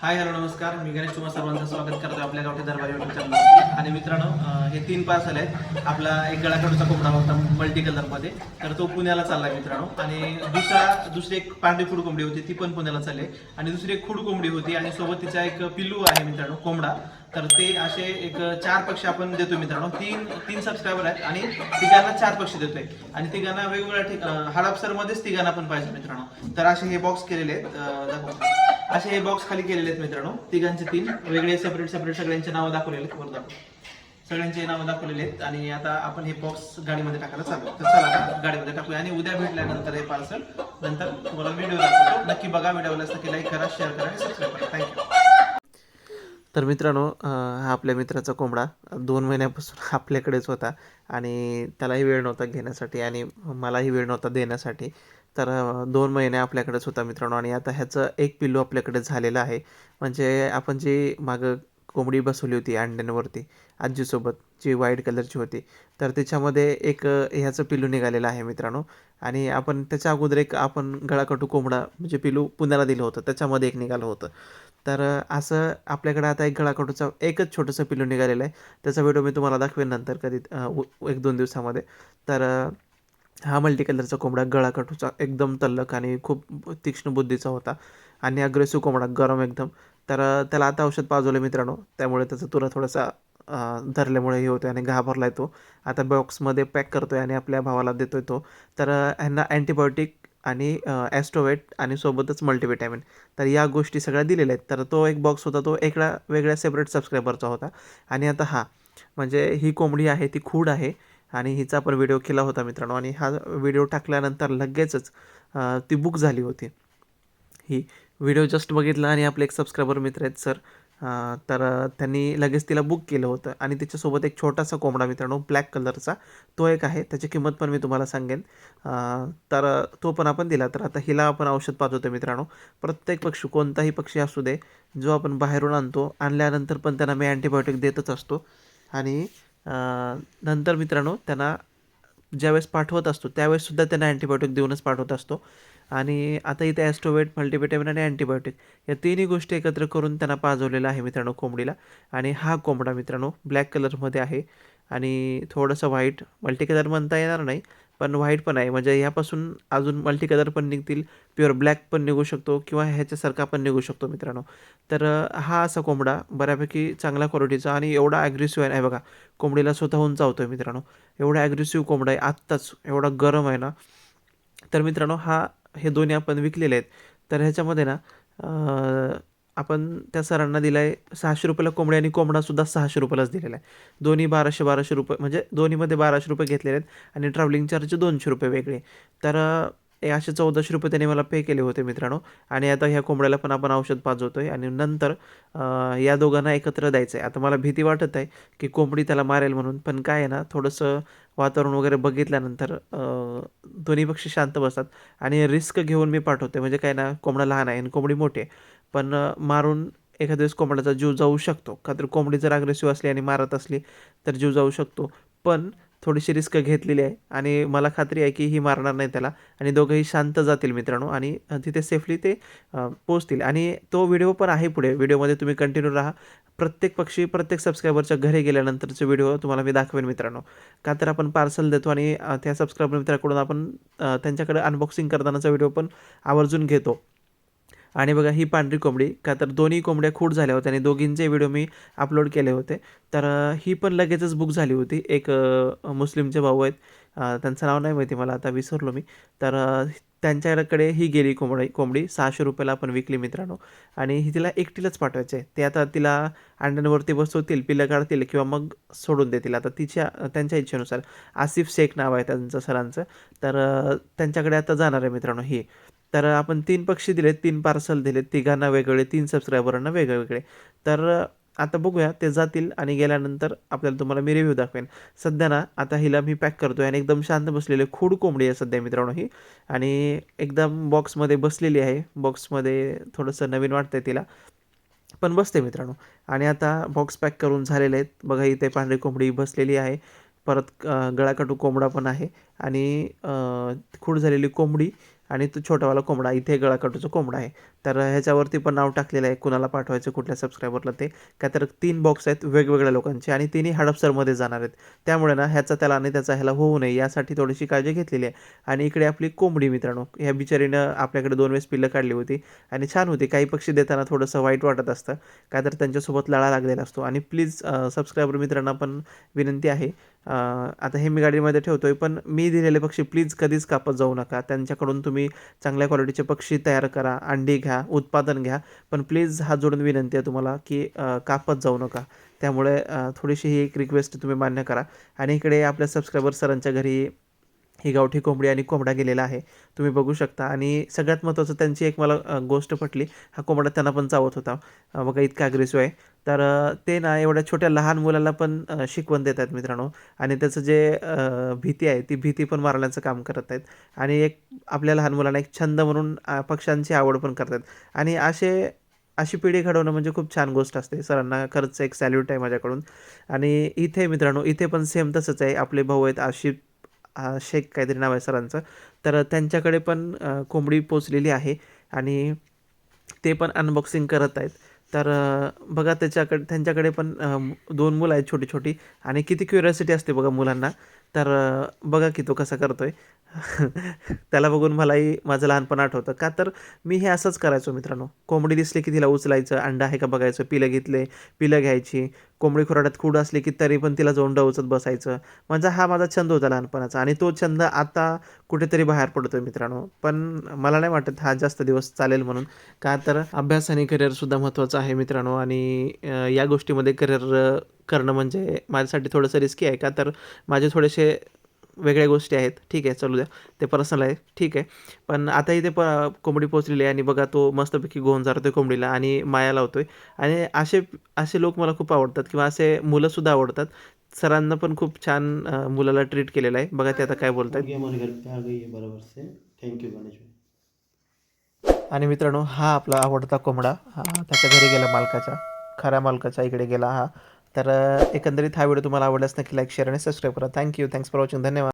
Hi hello नमस्कार. मी गणेश तुम्हा सर्वांचं स्वागत करतो आपल्या गावठी दरबार युट्यूब चॅनलवरती आणि मित्रांनो हे तीन पार्सल आहेत. आपला एक गळाकडूचा कोंबडा होता मल्टी कलरमध्ये तर तो पुण्याला चालला मित्रांनो. आणि दुसरा दुसरी एक पांढरी खुड कोंबडी होती ती पण पुण्याला चालली आणि दुसरी एक खुड कोंबडी होती आणि सोबत तिचा एक पिल्लू आहे मित्रांनो कोंबडा. तर ते असे एक चार पक्षी आपण देतो मित्रांनो. तीन तीन सबस्क्रायबर आहेत आणि तिघांना चार पक्षी देतोय. आणि तिघांना वेगवेगळ्या ठिक हडपसरमध्येच तिघांना पण पाहिजे मित्रांनो. तर असे हे बॉक्स केलेले आहेत. असे हे बॉक्स खाली केलेले आहेत मित्रांनो. तिघांचे तीन. वेगळे सेपरेट सेपरेट सगळ्यांचे नावं दाखवलेले आहेत. वर दाखव. सगळ्यांचे नावं दाखवलेले आहेत. आणि आता आपण हे बॉक्स गाडीमध्ये टाकायला चालू तर चला आता गाडीमध्ये टाकूया. आणि उद्या भेटल्यानंतर हे पार्सल नंतर तुम्हाला व्हिडिओ दाखवतो. नक्की बघा व्हिडिओला नक्की लाईक करा शेअर करा आणि सबस्क्राईब करा. थँक्यू तर मित्रांनो हा आपल्या मित्राचा कोंबडा. दोन महिन्यापासून आपल्याकडेच होता. आणि त्यालाही वेळ नव्हता घेण्यासाठी आणि मलाही वेळ नव्हता देण्यासाठी. तर दोन महिने आपल्याकडेच होता मित्रांनो आणि आता ह्याचं एक पिल्लू आपल्याकडे झालेलं आहे. म्हणजे आपण जी मागं कोंबडी बसवली होती अंड्यांवरती आजीसोबत जी व्हाईट कलरची होती तर त्याच्यामध्ये एक ह्याचं पिल्लू निघालेलं आहे मित्रांनो. आणि आपण त्याच्या अगोदर एक आपण गळाकटू कोंबडा म्हणजे पिल्लू पुण्याला दिलं होतं त्याच्यामध्ये एक निघालं होतं. तर असं आपल्याकडे आता एक गळाकटूचा एकच छोटंसं पिल्लू निघालेलं आहे. त्याचा व्हिडिओ मी तुम्हाला दाखवेन नंतर कधी एक दोन दिवसामध्ये. तर हा मल्टी कलरचा कोंबडा गळाकटूचा एकदम तल्लक आणि खूप तीक्ष्ण बुद्धीचा होता आणि अग्रेसिव्ह कोंबडा गरम एकदम. तर त्याला आता औषध पाजवलं मित्रांनो. त्यामुळे त्याचा तुरा थोडासा धरल्यामुळे हे होतं आणि घाबरला तो. आता बॉक्समध्ये पॅक करतोय आणि आपल्या भावाला देतोय तो. तर ह्यांना अँटीबायोटिक आणि ॲस्ट्रोवेट आणि सोबतच मल्टीविटॅमिन तर या गोष्टी सगळ्या दिलेल्या आहेत. तर तो एक बॉक्स होता तो एकडा वेगळ्या सेपरेट सबस्क्रायबरचा होता. आणि आता हा म्हणजे ही कोंबडी आहे ती खूड आहे. आणि हिचा पण व्हिडिओ केला होता मित्रांनो. आणि हा व्हिडिओ टाकल्यानंतर लगेचच ती बुक झाली होती. ही व्हिडिओ जस्ट बघितला आणि आपले एक सबस्क्रायबर मित्र आहेत सर तर त्यांनी लगेच तिला बुक केलं होतं. आणि त्याच्यासोबत एक छोटासा कोंबडा मित्रांनो ब्लॅक कलरचा तो एक आहे. त्याची किंमत पण मी तुम्हाला सांगेन. तर तो पण आपण दिला. तर आता हिला आपण औषध पाजवतो मित्रांनो. प्रत्येक पक्षी कोणताही पक्षी असू दे जो आपण बाहेरून आणतो आणल्यानंतर पण त्यांना मी अँटीबायोटिक देतच असतो. आणि नंतर मित्रांनो त्यांना ज्यावेळेस पाठवत असतो त्यावेळेससुद्धा त्यांना अँटीबायोटिक देऊनच पाठवत असतो. आणि आता इथे ॲस्ट्रोवेट मल्टीविटॅमिन आणि अँटीबायोटिक या तिन्ही गोष्टी एकत्र करून त्यांना पाजवलेलं आहे मित्रांनो कोंबडीला. आणि हा कोंबडा मित्रांनो ब्लॅक कलरमध्ये आहे. आणि थोडंसं व्हाईट मल्टी कलर म्हणता येणार नाही. पण व्हाईट पण आहे. म्हणजे ह्यापासून अजून मल्टी कलर पण निघतील. प्युअर ब्लॅक पण निघू शकतो किंवा ह्याच्यासारखा पण निघू शकतो मित्रांनो. तर हा असा कोंबडा बऱ्यापैकी चांगल्या क्वालिटीचा आणि एवढा ॲग्रेसिव्ह आहे. बघा कोंबडीला स्वतःहून चावतो आहे मित्रांनो. एवढा ॲग्रेसिव्ह कोंबडा आहे. आत्ताच एवढा गरम आहे ना. तर मित्रांनो हा हे दोन्ही आपण विकलेले आहेत. तर ह्याच्यामध्ये ना आपण त्या सरांना दिला आहे सहाशे रुपयाला कोंबडी आणि कोंबडासुद्धा सहाशे रुपयालाच दिलेला आहे. दोन्ही बाराशे बाराशे रुपये म्हणजे दोन्हीमध्ये बाराशे रुपये घेतलेले आहेत आणि ट्रॅव्हलिंग चार्ज दोनशे रुपये वेगळे तर हे असे चौदाशे रुपये त्यांनी मला पे केले होते मित्रांनो. आणि आता ह्या कोंबड्याला पण आपण औषध पाजवतो आहे आणि नंतर या दोघांना एकत्र द्यायचं आहे आता मला भीती वाटत आहे की कोंबडी त्याला मारेल म्हणून. पण काय आहे ना थोडंसं वातावरण वगैरे बघितल्यानंतर दोन्ही पक्षी शांत बसतात. आणि रिस्क घेऊन मी पाठवते म्हणजे काय ना कोंबडा लहान आहे आणि कोंबडी मोठी आहे. पण मारून एखाद्या वेळेस कोंबड्याचा जीव जाऊ शकतो. का तर कोंबडी जर अग्रेसिव्ह असली आणि मारत असली तर जीव जाऊ शकतो. पण थोडीशी रिस्क घेतलेली आहे आणि मला खात्री आहे की ही मारणार नाही त्याला. आणि दोघंही शांत जातील मित्रांनो आणि तिथे सेफली ते पोचतील पोहोचतील. आणि तो व्हिडिओ पण आहे पुढे. व्हिडिओमध्ये तुम्ही कंटिन्यू राहा. प्रत्येक पक्षी प्रत्येक सबस्क्रायबरच्या घरी गेल्यानंतरचे व्हिडिओ तुम्हाला मी दाखवेन मित्रांनो. का तर आपण पार्सल देतो आणि त्या सबस्क्रायबर मित्राकडून आपण त्यांच्याकडे अनबॉक्सिंग करतानाचा व्हिडिओ पण आवर्जून घेतो. आणि बघा ही पांढरी कोंबडी का तर दोन्ही कोंबड्या खूट झाल्या होत्या आणि दोघींचे व्हिडिओ मी अपलोड केले होते. तर ही पण लगेचच बुक झाली होती. एक मुस्लिमचे भाऊ आहेत. त्यांचं नाव नाही माहिती मला आता विसरलो मी. तर त्यांच्याकडे ही गेली कोंबडी कोंबडी. सहाशे रुपयाला आपण विकली मित्रांनो. आणि ही तिला एकटीलाच पाठवायचे. आहे ते आता तिला अंड्यांवरती बसवतील पिलं काढतील किंवा मग सोडून देतील. आता तिच्या त्यांच्या इच्छेनुसार. आसिफ शेख नाव आहे त्यांचं सरांचं. तर त्यांच्याकडे आता जाणार आहे मित्रांनो ही. तर आपण तीन पक्षी दिलेत तीन पार्सल दिलेत. तिघांना वेगवेगळे तीन सबस्क्रायबरांना वेगवेगळे. तर आता बघूया ते जातील आणि गेल्यानंतर आपल्याला तुम्हाला मी रिव्ह्यू दाखवेन. सध्या ना आता हिला मी पॅक करतो आहे आणि एकदम शांत बसलेली आहे. खूड कोंबडी आहे सध्या मित्रांनो ही. आणि एकदम बॉक्समध्ये बसलेली आहे. बॉक्समध्ये थोडंसं नवीन वाटतंय तिला. पण बसते मित्रांनो. आणि आता बॉक्स पॅक करून झालेले आहेत. बघा इथे पांढरी कोंबडी बसलेली आहे. परत गळाकटू गळाकाटू कोंबडा पण आहे. आणि खूड झालेली कोंबडी. आणि तो छोटावाला कोंबडा इथे गळाकाटूचा कोंबडा आहे. तर ह्याच्यावरती पण नाव टाकलेलं आहे. कुणाला पाठवायचं कुठल्या सबस्क्रायबरला ते. काय तर तीन बॉक्स आहेत वेगवेगळ्या लोकांचे आणि तिन्ही हडपसरमध्ये जाणार आहेत. त्यामुळे ना ह्याचा त्याला आणि त्याचा ह्याला होऊ नये यासाठी थोडीशी काळजी घेतलेली आहे. आणि इकडे आपली कोंबडी मित्रांनो ह्या बिचारीनं आपल्याकडे दोन वेळेस पिल्लं काढली होती आणि छान होती. काही पक्षी देताना थोडंसं वाईट वाटत असतं. काय तर त्यांच्यासोबत लळा लागलेला असतो. आणि प्लीज सबस्क्रायबर मित्रांना पण विनंती आहे. आता हे मी गाडीमध्ये ठेवतोय पण मी दिलेले पक्षी प्लीज कधीच कापत जाऊ नका. त्यांच्याकडून तुम्ही चांगल्या क्वालिटीचे पक्षी तयार करा अंडी घ्या उत्पादन घ्या. पण प्लीज हात जोडून विनंती आहे तुम्हाला की कापत जाऊ नका. त्यामुळे थोडीशी ही एक रिक्वेस्ट तुम्ही मान्य करा. आणि इकडे आपल्या सबस्क्रायबर सरांच्या घरी ही गावठी कोंबडी आणि कोंबडा गेलेला आहे. तुम्ही बघू शकता. आणि सगळ्यात महत्त्वाचं त्यांची एक मला गोष्ट पटली. हा कोंबडा त्यांना पण चावत होता. बघा इतका अग्रेसिव्ह आहे. तर ते ना एवढ्या छोट्या लहान मुलाला पण शिकवण देत आहेत मित्रांनो. आणि त्याचं जे भीती आहे ती भीती पण मारण्याचं काम करत आहेत. आणि एक आपल्या लहान मुलांना एक छंद म्हणून पक्ष्यांची आवड पण करतात. आणि असे अशी पिढी घडवणं म्हणजे खूप छान गोष्ट असते. सरांना खरंच एक सॅल्यूट आहे माझ्याकडून. आणि इथे मित्रांनो इथे पण सेम तसंच आहे. आपले भाऊ आहेत आशिफ शेख काहीतरी नाव आहे सरांचं. तर त्यांच्याकडे पण कोंबडी पोचलेली आहे आणि ते पण अनबॉक्सिंग करत आहेत. तर बघा त्याच्याकडे त्यांच्याकडे पण दोन मुलं आहेत छोटी छोटी आणि किती क्युरियोसिटी असते बघा मुलांना. तर बघा की तो कसा करतोय. त्याला बघून मलाही माझं लहानपण आठवतं. का तर मी हे असंच करायचो मित्रांनो. कोंबडी दिसली की तिला उचलायचं अंडा आहे का बघायचं पिलं घेतले पिलं घ्यायची कोंबडी खुराड्यात खूड असली की तरी पण तिला जोंड उचत बसायचं. म्हणजे हा माझा छंद होता लहानपणाचा आणि तो छंद आता कुठेतरी बाहेर पडतोय मित्रांनो. पण मला नाही वाटत हा जास्त दिवस चालेल म्हणून. का तर अभ्यास आणि करिअरसुद्धा महत्त्वाचं आहे मित्रांनो आणि या गोष्टीमध्ये करिअर करणं म्हणजे माझ्यासाठी थोडंसं रिस्की आहे. का तर माझे थोडेसे वेगळ्या गोष्टी आहेत. ठीक आहे चालू द्या. ते पर्सनल आहे. ठीक आहे. पण आता इथे प कोंबडी पोचलेली आहे आणि बघा तो मस्तपैकी गोवून जातोय कोंबडीला आणि माया लावतोय. आणि असे असे लोक मला खूप आवडतात किंवा असे मुलंसुद्धा आवडतात. सरांना पण खूप छान मुलाला ट्रीट केलेलं आहे. बघा ते आता काय बोलतात ये हमारे घर पे आ गई बराबर से थैंक यू गणेश भाई. आणि मित्रांनो हा आपला आवडता कोंबडा हा त्याच्या घरी गेला मालकाच्या. खऱ्या मालकाच्या इकडे गेला हा. तर एकंदरीत हा व्हिडिओ तुम्हाला आवडल्यास नक्की लाईक शेअर आणि सबस्क्राईब करा. Thank you thanks for watching धन्यवाद.